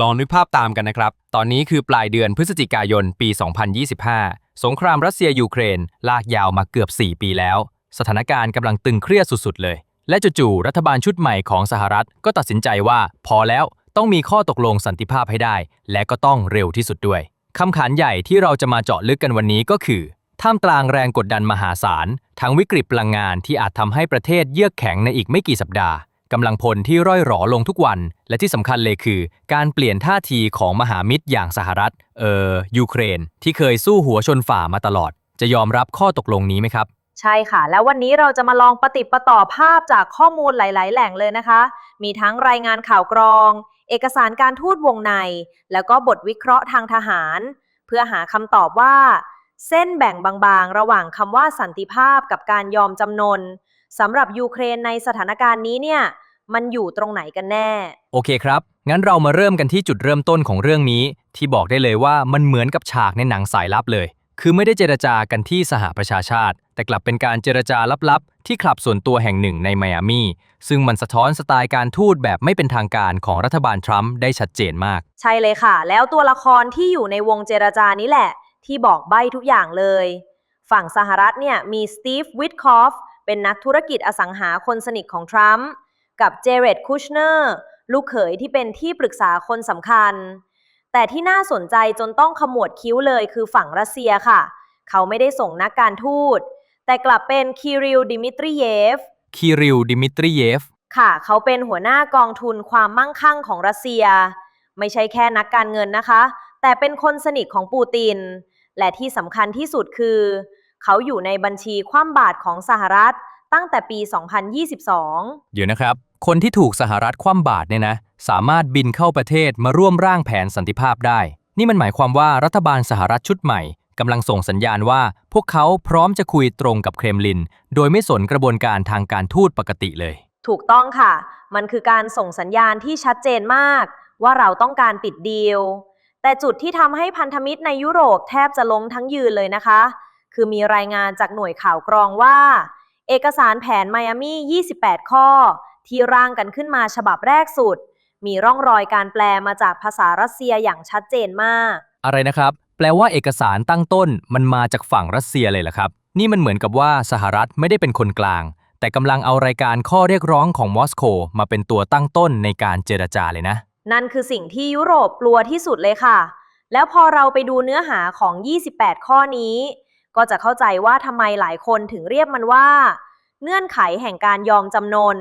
ลองนึกภาพตามกันนะครับ ตอนนี้คือปลายเดือนพฤศจิกายนปี 2025 สงครามรัสเซียยูเครน ลากยาวมาเกือบ 4 ปีแล้ว สถานการณ์กำลังตึงเครียดสุดๆ เลย และจู่ๆรัฐบาลชุดใหม่ของสหรัฐก็ตัดสินใจว่า พอแล้วต้องมีข้อตกลงสันติภาพให้ได้ และก็ต้องเร็วที่สุดด้วยคำขานใหญ่ที่เราจะมาเจาะลึกกันวันนี้ก็คือท่ามกลางแรงกดดันมหาศาลทั้งวิกฤตพลังงานที่อาจทำให้ประเทศเยือกแข็งในอีกไม่กี่สัปดาห์ กำลังพลที่ร่อยหรอลงทุกวัน และที่สำคัญเลยคือ การเปลี่ยนท่าทีของมหามิตรอย่างสหรัฐ เออยูเครน ที่เคยสู้หัวชนฝ่ามาตลอด จะยอมรับข้อตกลงนี้ไหมครับ ใช่ค่ะ แล้ววันนี้เราจะมาลองปฏิประต่อภาพจากข้อมูลหลาย ๆ แหล่งเลยนะคะ มีทั้งรายงานข่าวกรอง เอกสารการทูตวงใน แล้วก็บทวิเคราะห์ทางทหาร เพื่อหาคำตอบว่า เส้นแบ่งบางๆ ระหว่างคำว่าสันติภาพกับการยอมจำนนสำหรับยูเครนในสถานการณ์นี้เนี่ย มันอยู่ตรงไหนกันแน่ โอเคครับ งั้นเรามาเริ่มกันที่จุดเริ่มต้นของเรื่องนี้ ที่บอกได้เลยว่ามันเหมือนกับฉากในหนังสายลับเลย คือไม่ได้เจรจากันที่สหประชาชาติ แต่กลับเป็นการเจรจาลับๆ ที่คลับส่วนตัวแห่งหนึ่งในไมอามีซึ่งมันสะท้อนสไตล์การทูตแบบไม่เป็นทางการของรัฐบาลทรัมป์ได้ชัดเจนมาก ใช่เลยค่ะ แล้วตัวละครที่อยู่ในวงเจรจานี้แหละ ที่บอกใบ้ทุกอย่างเลย ฝั่งสหรัฐเนี่ยมีสตีฟวิทคอฟเป็นนักธุรกิจอสังหาคนสนิทของทรัมป์ กับเจเรดคูชเนอร์ลูกเขยที่เป็นที่ปรึกษาคนสำคัญ แต่ที่น่าสนใจจนต้องขมวดคิ้วเลยคือฝั่งรัสเซียค่ะ เขาไม่ได้ส่งนักการทูต แต่กลับเป็นคิริลดิมิตรีเยฟคีริลดิมิตรีเยฟค่ะ เขาเป็นหัวหน้ากองทุนความมั่งคั่งของรัสเซีย ไม่ใช่แค่นักการเงินนะคะ แต่เป็นคนสนิทของปูติน และที่สำคัญที่สุดคือ เขาอยู่ในบัญชีคว่ำบาตรของสหรัฐ ตั้งแต่ปี 2022 เดี๋ยวนะครับ คนที่ถูกสหรัฐคว่ำบาตรเนี่ยนะ สามารถบินเข้าประเทศมาร่วมร่างแผนสันติภาพได้ นี่มันหมายความว่ารัฐบาลสหรัฐชุดใหม่กำลังส่งสัญญาณว่า พวกเขาพร้อมจะคุยตรงกับเครมลิน โดยไม่สนกระบวนการทางการทูตปกติเลย ถูกต้องค่ะ มันคือการส่งสัญญาณที่ชัดเจนมาก ว่าเราต้องการปิดดีล แต่จุดที่ทำให้พันธมิตรในยุโรปแทบจะล้มทั้งยืนเลยนะคะ คือมีรายงานจากหน่วยข่าวกรองว่า เอกสารแผนไมอามี่ 28 ข้อ ที่ร่างกันขึ้นมาฉบับแรกสุด มีร่องรอยการแปลมาจากภาษารัสเซียอย่างชัดเจนมาก อะไรนะครับ แปลว่าเอกสารตั้งต้นมันมาจากฝั่งรัสเซียเลยเหรอครับ นี่มันเหมือนกับว่าสหรัฐไม่ได้เป็นคนกลาง แต่กำลังเอารายการข้อเรียกร้องของมอสโกมาเป็นตัวตั้งต้นในการเจรจาเลยนะ นั่นคือสิ่งที่ยุโรปกลัวที่สุดเลยค่ะ แล้วพอเราไปดูเนื้อหาของ 28 ข้อนี้ ก็จะเข้าใจว่าทำไมหลายคนถึงเรียกมันว่า เงื่อนไขแห่งการยอมจำนน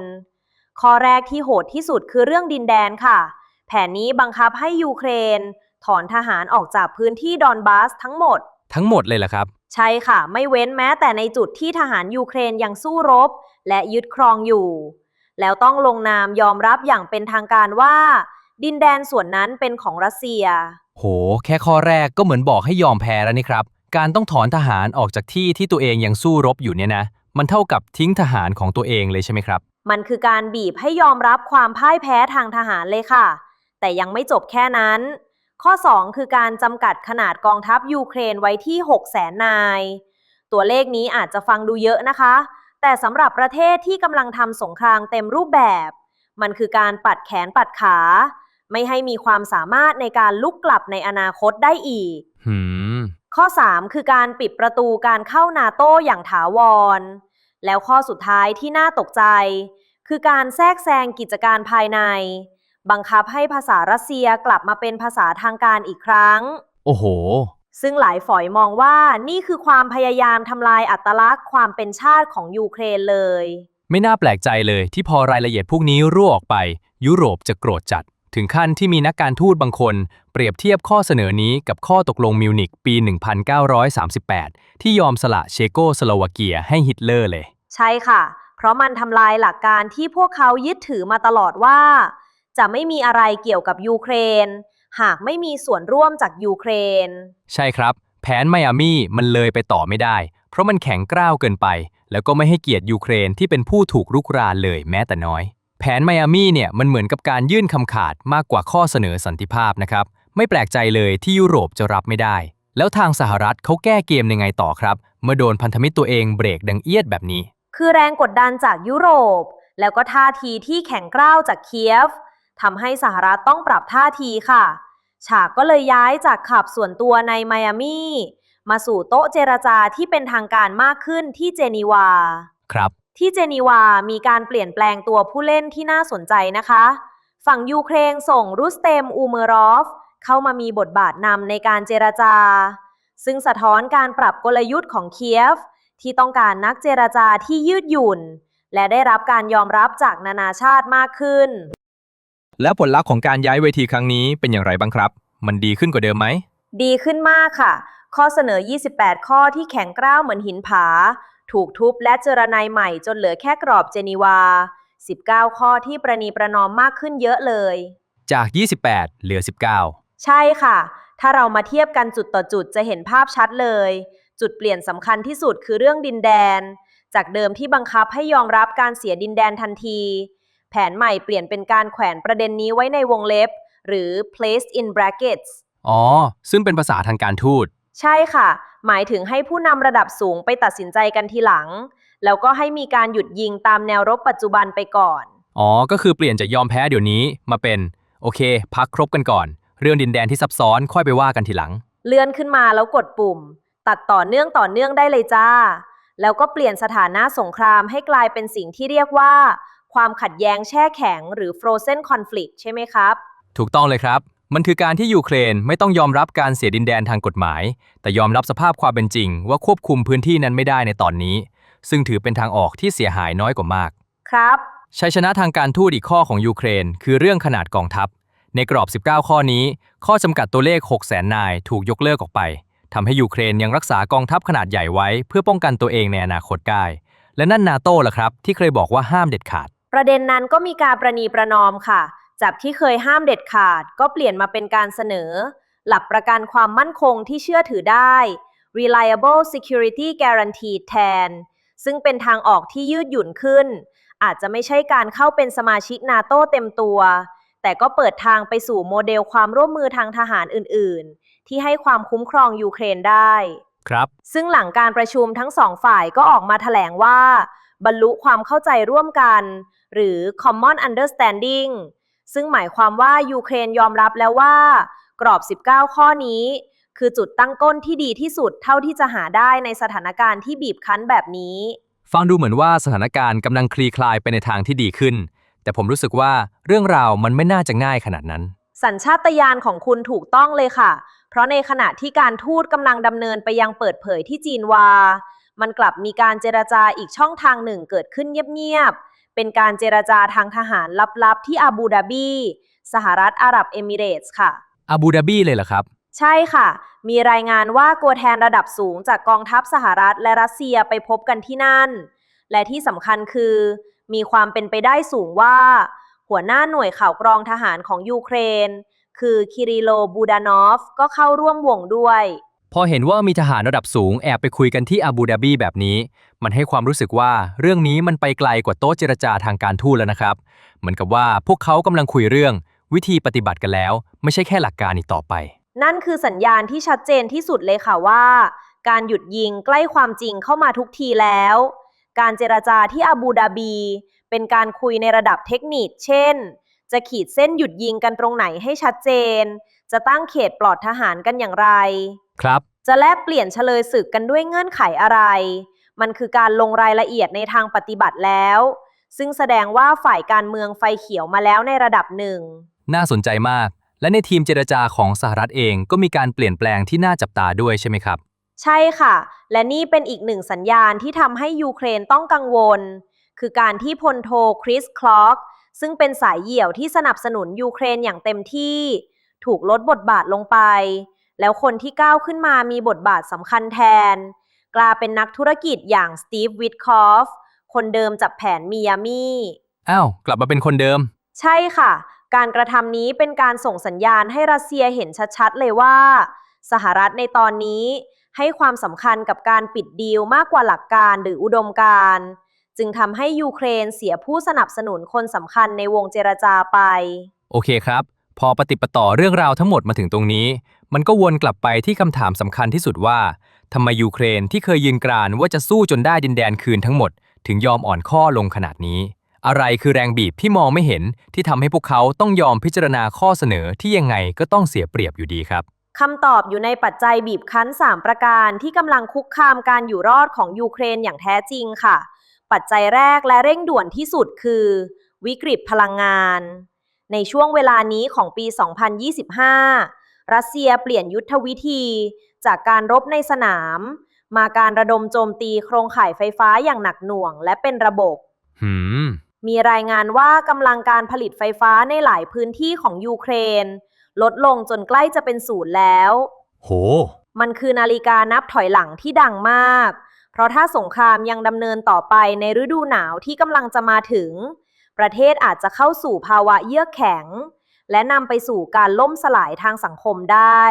ข้อแรกที่โหดที่สุดคือเรื่องดินแดนค่ะ แผนนี้บังคับให้ยูเครน ถอนทหารออกจากพื้นที่ดอนบาสทั้งหมด ทั้งหมดเลยเหรอครับ ใช่ค่ะ ไม่เว้นแม้แต่ในจุดที่ทหารยูเครนยังสู้รบ และยึดครองอยู่ แล้วต้องลงนามยอมรับอย่างเป็นทางการว่า ดินแดนส่วนนั้นเป็นของรัสเซีย โห แค่ข้อแรกก็เหมือนบอกให้ยอมแพ้แล้วนี่ครับ การต้องถอนทหารออกจากที่ที่ตัวเองยังสู้รบอยู่เนี่ยนะ มันเท่ากับทิ้งทหารของตัวเองเลยใช่ไหมครับ มันคือการบีบให้ยอมรับความพ่ายแพ้ทางทหารเลยค่ะ แต่ยังไม่จบแค่นั้น ข้อ 2 คือการจำกัดขนาดกองทัพยูเครนไว้ที่ 6 0แสนนาย ตัวเลขนี้อาจจะฟังดูเยอะนะคะ แต่สำหรับประเทศที่กำลังทำสงครามเต็มรูปแบบ มันคือการปัดแขนปัดขา ไม่ให้มีความสามารถในการลุกกลับในอนาคตได้อีกหืม ข้อ 3 คือการปิดประตูการเข้านาโต้อย่างถาวร แล้วข้อสุดท้ายที่น่าตกใจ คือการแทรกแซงกิจการภายใน บังคับให้ภาษารัสเซียกลับมาเป็นภาษาทางการอีกครั้ง โอ้โห ซึ่งหลายฝ่ายมองว่านี่คือความพยายามทำลายอัตลักษณ์ความเป็นชาติของยูเครนเลย ไม่น่าแปลกใจเลยที่พอรายละเอียดพวกนี้รั่วออกไป ยุโรปจะโกรธจัด ถึงขั้นที่มีนักการทูตบางคนเปรียบเทียบข้อเสนอนี้กับข้อตกลงมิวนิกปี 1938 ที่ยอมสละเชโกสโลวาเกียให้ฮิตเลอร์เลย ใช่ค่ะ เพราะมันทำลายหลักการที่พวกเขายึดถือมาตลอดว่า จะไม่มีอะไรเกี่ยวกับยูเครน หากไม่มีส่วนร่วมจากยูเครน ใช่ครับ แผนไมอามี่มันเลยไปต่อไม่ได้ เพราะมันแข็งกร้าวเกินไป แล้วก็ไม่ให้เกียรติยูเครนที่เป็นผู้ถูกรุกรานเลยแม้แต่น้อย แผนไมอามี่เนี่ยมันเหมือนกับการยื่นคำขาดมากกว่าข้อเสนอสันติภาพนะครับ ไม่แปลกใจเลยที่ยุโรปจะรับไม่ได้ แล้วทางสหรัฐเขาแก้เกมยังไงต่อครับ เมื่อโดนพันธมิตรตัวเองเบรกดังเอียดแบบนี้ คือแรงกดดันจากยุโรป แล้วก็ท่าทีที่แข็งกร้าวจากเคียฟทำให้สหรัฐต้องปรับท่าทีค่ะ ฉากก็เลยย้ายจากขับส่วนตัวในไมอามีมาสู่โต๊ะเจรจาที่เป็นทางการมากขึ้นที่เจนีวา ครับ ที่เจนีวา มีการเปลี่ยนแปลงตัวผู้เล่นที่น่าสนใจนะคะ ฝั่งยูเครนส่งรุสเตมอูเมรอฟ เข้ามามีบทบาทนำในการเจรจา ซึ่งสะท้อนการปรับกลยุทธ์ของเคียฟ ที่ต้องการนักเจรจาที่ยืดหยุ่น และได้รับการยอมรับจากนานาชาติมากขึ้น แล้วผลลัพธ์ของการย้ายเวทีครั้งนี้เป็นอย่างไรบ้างครับ มันดีขึ้นกว่าเดิมไหม ดีขึ้นมากค่ะ ข้อเสนอ 28 ข้อที่แข็งกร้าวเหมือนหินผา ถูกทุบและเจรนายใหม่จนเหลือแค่กรอบเจนีวา 19 ข้อที่ประนีประนอมมากขึ้นเยอะเลย จาก 28 เหลือ 19 ใช่ค่ะ ถ้าเรามาเทียบกันจุดต่อจุดจะเห็นภาพชัดเลย จุดเปลี่ยนสำคัญที่สุดคือเรื่องดินแดน จากเดิมที่บังคับให้ยอมรับการเสียดินแดนทันที แผนใหม่เปลี่ยนเป็นการแขวนประเด็นนี้ไว้ในวงเล็บ หรือ placed in brackets อ๋อ ซึ่งเป็นภาษาทางการทูต ใช่ค่ะ หมายถึงให้ผู้นำระดับสูงไปตัดสินใจกันทีหลัง แล้วก็ให้มีการหยุดยิงตามแนวรบปัจจุบันไปก่อน อ๋อ ก็คือเปลี่ยนจากยอมแพ้เดี๋ยวนี้มาเป็น โอเค พักครบกันก่อน เรื่องดินแดนที่ซับซ้อนค่อยไปว่ากันทีหลัง เลื่อนขึ้นมาแล้วกดปุ่ม ตัดต่อเนื่องต่อเนื่องได้เลยจ้า แล้วก็เปลี่ยนสถานะสงครามให้กลายเป็นสิ่งที่เรียกว่า ความขัดแย้งแช่แข็ง หรือ frozen conflict ใช่ไหมครับ ถูกต้องเลยครับ มันคือการที่ยูเครนไม่ต้องยอมรับการเสียดินแดนทางกฎหมาย แต่ยอมรับสภาพความเป็นจริง ว่าควบคุมพื้นที่นั้นไม่ได้ในตอนนี้ ซึ่งถือเป็นทางออกที่เสียหายน้อยกว่ามาก ครับชัยชนะทางการทูตอีกข้อของยูเครน คือเรื่องขนาดกองทัพ ในกรอบ 19 ข้อนี้ ข้อจำกัดตัวเลข 6 0 0 0 0 0นายถูกยกเลิกออกไปทำให้ยูเครนยังรักษากองทัพขนาดใหญ่ไว้ เพื่อป้องกันตัวเองในอนาคตได้และนั่นนาโต้ล่ะครับ ที่เคยบอกว่าห้ามเด็ดขาด ประเด็นนั้นก็มีการประนีประนอมค่ะ จากที่เคยห้ามเด็ดขาดก็เปลี่ยนมาเป็นการเสนอ หลักประกันความมั่นคงที่เชื่อถือได้ reliable security guarantee แทน ซึ่งเป็นทางออกที่ยืดหยุ่นขึ้น อาจจะไม่ใช่การเข้าเป็นสมาชิกนาโต้เต็มตัว แต่ก็เปิดทางไปสู่โมเดลความร่วมมือทางทหารอื่น ๆ ที่ให้ความคุ้มครองยูเครนได้ครับ ซึ่งหลังการประชุมทั้งสองฝ่ายก็ออกมาแถลงว่า บรรลุความเข้าใจร่วมกัน หรือ common understanding ซึ่งหมายความว่ายูเครนยอมรับแล้วว่า กรอบ 19 ข้อนี้ คือจุดตั้งต้นที่ดีที่สุดเท่าที่จะหาได้ในสถานการณ์ที่บีบคั้นแบบนี้ ฟังดูเหมือนว่าสถานการณ์กำลังคลี่คลายไปในทางที่ดีขึ้น แต่ผมรู้สึกว่าเรื่องราวมันไม่น่าจะง่ายขนาดนั้น สัญชาตญาณของคุณถูกต้องเลยค่ะ เพราะในขณะที่การทูตกำลังดำเนินไปยังเปิดเผยที่จีนวา มันกลับมีการเจรจาอีกช่องทางหนึ่งเกิดขึ้นเงียบๆ เป็นการเจรจาทางทหารลับๆ ที่อาบูดาบีสหรัฐอาหรับเอมิเรตส์ค่ะ อาบูดาบีเลยเหรอครับ ใช่ค่ะ มีรายงานว่าตัวแทนระดับสูงจากกองทัพสหรัฐและรัสเซียไปพบกันที่นั่น และที่สำคัญคือ มีความเป็นไปได้สูงว่า หัวหน้าหน่วยข่าวกรองทหารของยูเครน คือคิริโลบูดานอฟก็เข้าร่วมวงด้วย พอเห็นว่ามีทหารระดับสูงแอบไปคุยกันที่อาบูดาบีแบบนี้ มันให้ความรู้สึกว่าเรื่องนี้มันไปไกลกว่าโต๊ะเจรจาทางการทูตแล้วนะครับ เหมือนกับว่าพวกเขากำลังคุยเรื่อง วิธีปฏิบัติกันแล้ว ไม่ใช่แค่หลักการอีกต่อไป นั่นคือสัญญาณที่ชัดเจนที่สุดเลยค่ะว่า การหยุดยิงใกล้ความจริงเข้ามาทุกทีแล้ว การเจรจาที่อาบูดาบี เป็นการคุยในระดับเทคนิค เช่น จะขีดเส้นหยุดยิงกันตรงไหนให้ชัดเจน จะตั้งเขตปลอดทหารกันอย่างไร ครับ จะแลกเปลี่ยนเฉลยศึกกันด้วยเงื่อนไขอะไร มันคือการลงรายละเอียดในทางปฏิบัติแล้ว ซึ่งแสดงว่าฝ่ายการเมืองไฟเขียวมาแล้วในระดับหนึ่ง น่าสนใจมาก และในทีมเจรจาของสหรัฐเองก็มีการเปลี่ยนแปลงที่น่าจับตาด้วยใช่ไหมครับ ใช่ค่ะ และนี่เป็นอีกหนึ่งสัญญาณที่ทำให้ยูเครนต้องกังวล คือการที่พลโทคริสคลอกซึ่งเป็นสายเหี่ยวที่สนับสนุนยูเครนอย่างเต็มที่ ถูกลดบทบาทลงไป แล้วคนที่ก้าวขึ้นมามีบทบาทสำคัญแทน กลายเป็นนักธุรกิจอย่างสตีฟวิทคอฟคนเดิมจับแผนมิยามีอ้าวกลับมาเป็นคนเดิม ใช่ค่ะ การกระทำนี้เป็นการส่งสัญญาณให้รัสเซียเห็นชัดๆ เลยว่า สหรัฐในตอนนี้ให้ความสำคัญกับการปิดดีลมากกว่าหลักการหรืออุดมการณ์จึงทำให้ยูเครนเสียผู้สนับสนุนคนสำคัญในวงเจรจาไป โอเคครับ พอปฏิปต่อเรื่องราวทั้งหมดมาถึงตรงนี้ มันก็วนกลับไปที่คำถามสำคัญที่สุดว่าทำไมยูเครนที่เคยยืนกรานว่าจะสู้จนได้ดินแดนคืนทั้งหมด ถึงยอมอ่อนข้อลงขนาดนี้ อะไรคือแรงบีบที่มองไม่เห็นที่ทำให้พวกเขาต้องยอมพิจารณาข้อเสนอที่ยังไงก็ต้องเสียเปรียบอยู่ดีครับคำตอบอยู่ในปัจจัยบีบคั้น 3 ประการที่กำลังคุกคามการอยู่รอดของยูเครนอย่างแท้จริงค่ะ ปัจจัยแรกและเร่งด่วนที่สุดคือ วิกฤตพลังงาน ในช่วงเวลานี้ของปี 2025 รัสเซียเปลี่ยนยุทธวิธี จากการรบในสนาม มาการระดมโจมตีโครงข่ายไฟฟ้าอย่างหนักหน่วงและเป็นระบบหืมมีรายงานว่ากำลังการผลิตไฟฟ้าในหลายพื้นที่ของยูเครน ลดลงจนใกล้จะเป็นศูนย์แล้ว โหมันคือนาฬิกานับถอยหลังที่ดังมาก เพราะถ้าสงครามยังดำเนินต่อไปในฤดูหนาวที่กำลังจะมาถึง ประเทศอาจจะเข้าสู่ภาวะเยือกแข็ง และนำไปสู่การล่มสลายทางสังคมได้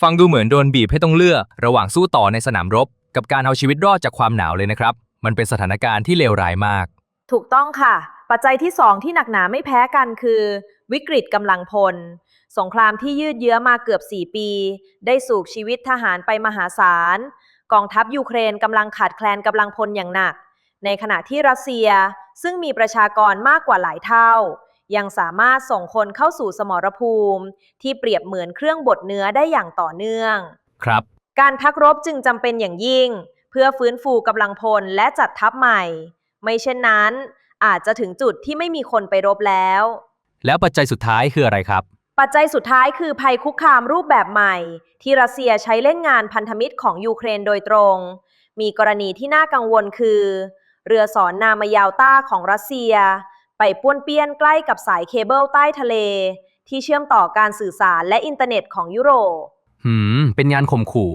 ฟังดูเหมือนโดนบีบให้ต้องเลือก ระหว่างสู้ต่อในสนามรบ กับการเอาชีวิตรอดจากความหนาวเลยนะครับ มันเป็นสถานการณ์ที่เลวร้ายมาก ถูกต้องค่ะ ปัจจัยที่สองที่หนักหนาไม่แพ้กันคือ วิกฤตกำลังพล สงครามที่ยืดเยื้อมาเกือบ 4 ปี ได้สูบชีวิตทหารไปมหาศาล กองทัพยูเครนกำลังขาดแคลนกำลังพลอย่างหนัก ในขณะที่รัสเซีย ซึ่งมีประชากรมากกว่าหลายเท่า ยังสามารถส่งคนเข้าสู่สมรภูมิ ที่เปรียบเหมือนเครื่องบดเนื้อได้อย่างต่อเนื่อง ครับ การพักรบจึงจำเป็นอย่างยิ่ง เพื่อฟื้นฟูกำลังพลและจัดทัพใหม่ ไม่เช่นนั้น อาจจะถึงจุดที่ไม่มีคนไปรบแล้ว แล้วปัจจัยสุดท้ายคืออะไรครับ ปัจจัยสุดท้ายคือภัยคุกคามรูปแบบใหม่ ที่รัสเซียใช้เล่นงานพันธมิตรของยูเครนโดยตรง มีกรณีที่น่ากังวลคือ เรือสอนนามายาวต้าของรัสเซีย ไปป้วนเปี้ยนใกล้กับสายเคเบิลใต้ทะเล ที่เชื่อมต่อการสื่อสารและอินเทอร์เน็ตของยุโรป หืม เป็นงานข่มขู่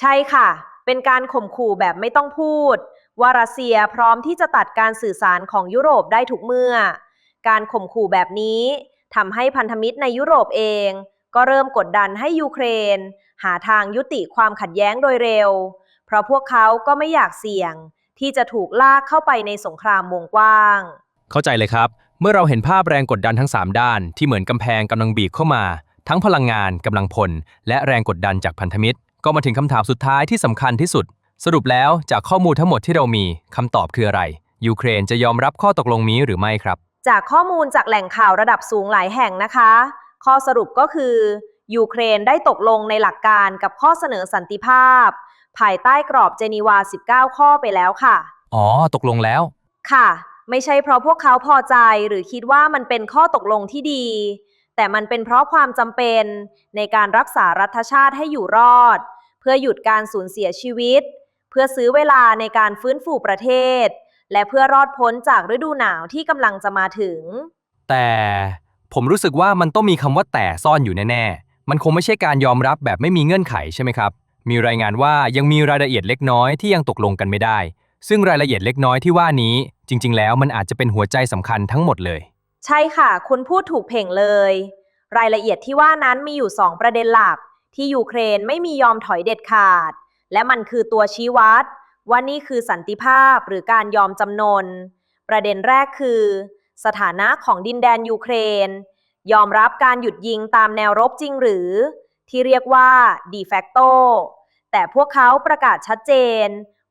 ใช่ค่ะ เป็นการข่มขู่แบบไม่ต้องพูด ว่ารัสเซียพร้อมที่จะตัดการสื่อสารของยุโรปได้ทุกเมื่อ การข่มขู่แบบนี้ทำให้พันธมิตรในยุโรปเอง ก็เริ่มกดดันให้ยูเครน หาทางยุติความขัดแย้งโดยเร็ว เพราะพวกเขาก็ไม่อยากเสี่ยง ที่จะถูกลากเข้าไปในสงครามวงกว้าง เข้าใจเลยครับ เมื่อเราเห็นภาพแรงกดดันทั้ง 3 ด้าน ที่เหมือนกำแพงกำลังบีบเข้ามา ทั้งพลังงานกำลังพล และแรงกดดันจากพันธมิตร ก็มาถึงคำถามสุดท้ายที่สำคัญที่สุด สรุปแล้วจากข้อมูลทั้งหมดที่เรามีคำตอบคืออะไร ยูเครนจะยอมรับข้อตกลงนี้หรือไม่ครับ จากข้อมูลจากแหล่งข่าวระดับสูงหลายแห่งนะคะ ข้อสรุปก็คือ ยูเครนได้ตกลงในหลักการกับข้อเสนอสันติภาพ ภายใต้กรอบเจนีวา 19 ข้อไปแล้วค่ะ อ๋อ ตกลงแล้ว ค่ะ ไม่ใช่เพราะพวกเขาพอใจหรือคิดว่ามันเป็นข้อตกลงที่ดี แต่มันเป็นเพราะความจำเป็นในการรักษารัฐชาติให้อยู่รอด เพื่อหยุดการสูญเสียชีวิต เพื่อซื้อเวลาในการฟื้นฟูประเทศ และเพื่อรอดพ้นจากฤดูหนาวที่กำลังจะมาถึง แต่ผมรู้สึกว่ามันต้องมีคำว่าแต่ซ่อนอยู่แน่ๆ มันคงไม่ใช่การยอมรับแบบไม่มีเงื่อนไขใช่ไหมครับ มีรายงานว่ายังมีรายละเอียดเล็กน้อยที่ยังตกลงกันไม่ได้ ซึ่งรายละเอียดเล็กน้อยที่ว่านี้ จริง ๆ แล้วมันอาจจะเป็นหัวใจสำคัญทั้งหมดเลย ใช่ค่ะ คุณพูดถูกเพ่งเลย รายละเอียดที่ว่านั้นมีอยู่ 2 ประเด็นหลัก ที่ยูเครนไม่มียอมถอยเด็ดขาด และมันคือตัวชี้วัด ว่านี่คือสันติภาพหรือการยอมจำนน ประเด็นแรกคือ สถานะของดินแดนยูเครน ยอมรับการหยุดยิงตามแนวรบจริงหรือ ที่เรียกว่า de facto แต่พวกเขาประกาศชัดเจน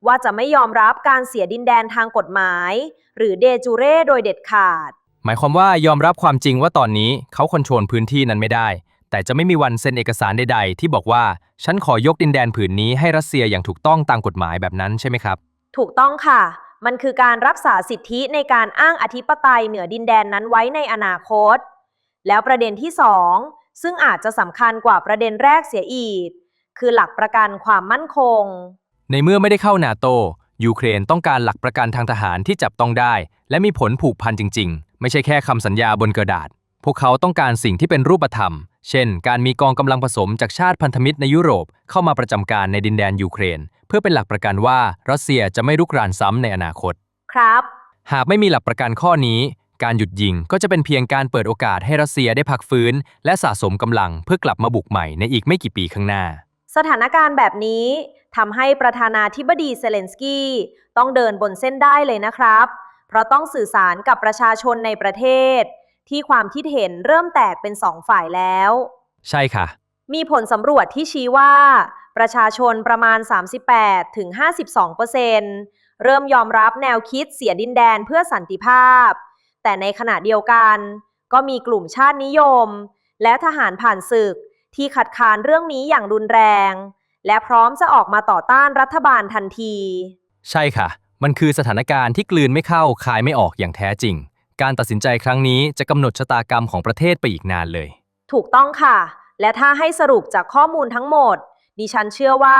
ว่าจะไม่ยอมรับการเสียดินแดนทางกฎหมาย หรือเดจูเร่โดยเด็ดขาด หมายความว่ายอมรับความจริงว่าตอนนี้เขาคอนโทรลพื้นที่นั้นไม่ได้ แต่จะไม่มีวันเซ็นเอกสารใดๆ ที่บอกว่า ฉันขอยกดินแดนผืนนี้ให้รัสเซียอย่างถูกต้องตามกฎหมายแบบนั้นใช่ไหมครับ ถูกต้องค่ะ มันคือการรักษาสิทธิในการอ้างอธิปไตยเหนือดินแดนนั้นไว้ในอนาคต แล้วประเด็นที่สองซึ่งอาจจะสำคัญกว่าประเด็นแรกเสียอีก คือหลักประกันความมั่นคง ในเมื่อไม่ได้เข้านาโต ยูเครนต้องการหลักประกันทางทหารที่จับต้องได้ และมีผลผูกพันจริง ๆ ไม่ใช่แค่คำสัญญาบนกระดาษ พวกเขาต้องการสิ่งที่เป็นรูปธรรม เช่น การมีกองกำลังผสมจากชาติพันธมิตรในยุโรปเข้ามาประจำการในดินแดนยูเครน เพื่อเป็นหลักประกันว่ารัสเซียจะไม่รุกรานซ้ำในอนาคต ครับ หากไม่มีหลักประกันข้อนี้ การหยุดยิงก็จะเป็นเพียงการเปิดโอกาสให้รัสเซียได้พักฟื้น และสะสมกำลังเพื่อกลับมาบุกใหม่ในอีกไม่กี่ปีข้างหน้า สถานการณ์แบบนี้ทำให้ประธานาธิบดีเซเลนสกี้ต้องเดินบนเส้นได้เลยนะครับ เพราะต้องสื่อสารกับประชาชนในประเทศ ที่ความคิดเห็นเริ่มแตกเป็นสองฝ่ายแล้ว ใช่ค่ะ มีผลสำรวจที่ชี้ว่า ประชาชนประมาณ 38ถึง52เปอร์เซ็นเริ่มยอมรับแนวคิดเสียดินแดนเพื่อสันติภาพ แต่ในขณะเดียวกัน ก็มีกลุ่มชาตินิยม และทหารผ่านศึก ที่ขัดขานเรื่องนี้อย่างรุนแรง และพร้อมจะออกมาต่อต้านรัฐบาลทันที ใช่ค่ะ มันคือสถานการณ์ที่กลืนไม่เข้าคายไม่ออกอย่างแท้จริง การตัดสินใจครั้งนี้จะกำหนดชะตากรรมของประเทศไปอีกนานเลย ถูกต้องค่ะ และถ้าให้สรุปจากข้อมูลทั้งหมด ดิฉันเชื่อว่า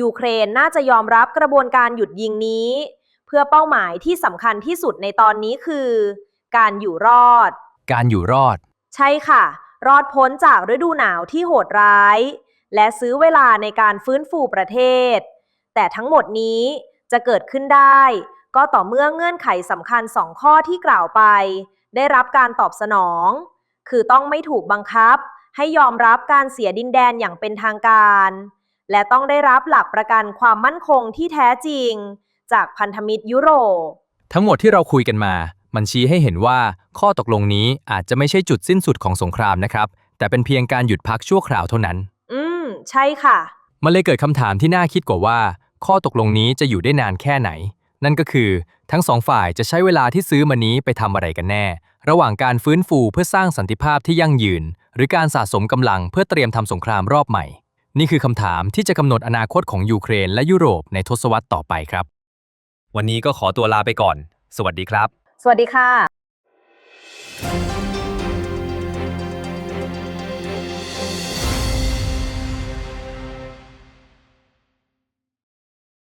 ยูเครนน่าจะยอมรับกระบวนการหยุดยิงนี้ เพื่อเป้าหมายที่สำคัญที่สุดในตอนนี้คือ การอยู่รอด การอยู่รอด ใช่ค่ะ รอดพ้นจากฤดูหนาวที่โหดร้าย และซื้อเวลาในการฟื้นฟูประเทศ แต่ทั้งหมดนี้จะเกิดขึ้นได้ ก็ต่อเมื่อเงื่อนไขสำคัญสองข้อที่กล่าวไป ได้รับการตอบสนอง คือต้องไม่ถูกบังคับ ให้ยอมรับการเสียดินแดนอย่างเป็นทางการ และต้องได้รับหลักประกันความมั่นคงที่แท้จริง จากพันธมิตรยุโรปทั้งหมดที่เราคุยกันมา มันชี้ให้เห็นว่าข้อตกลงนี้อาจจะไม่ใช่จุดสิ้นสุดของสงครามนะครับ แต่เป็นเพียงการหยุดพักชั่วคราวเท่านั้น อืม ใช่ค่ะ มันเลยเกิดคำถามที่น่าคิดกว่าว่า ข้อตกลงนี้จะอยู่ได้นานแค่ไหน นั่นก็คือ ทั้งสองฝ่ายจะใช้เวลาที่ซื้อมานี้ไปทำอะไรกันแน่ ระหว่างการฟื้นฟูเพื่อสร้างสันติภาพที่ยั่งยืน หรือการสะสมกำลังเพื่อเตรียมทำสงครามรอบใหม่ นี่คือคำถามที่จะกำหนดอนาคตของยูเครนและยุโรปในทศวรรษต่อไปครับ วันนี้ก็ขอตัวลาไปก่อน สวัสดีครับ สวัสดีค่ะ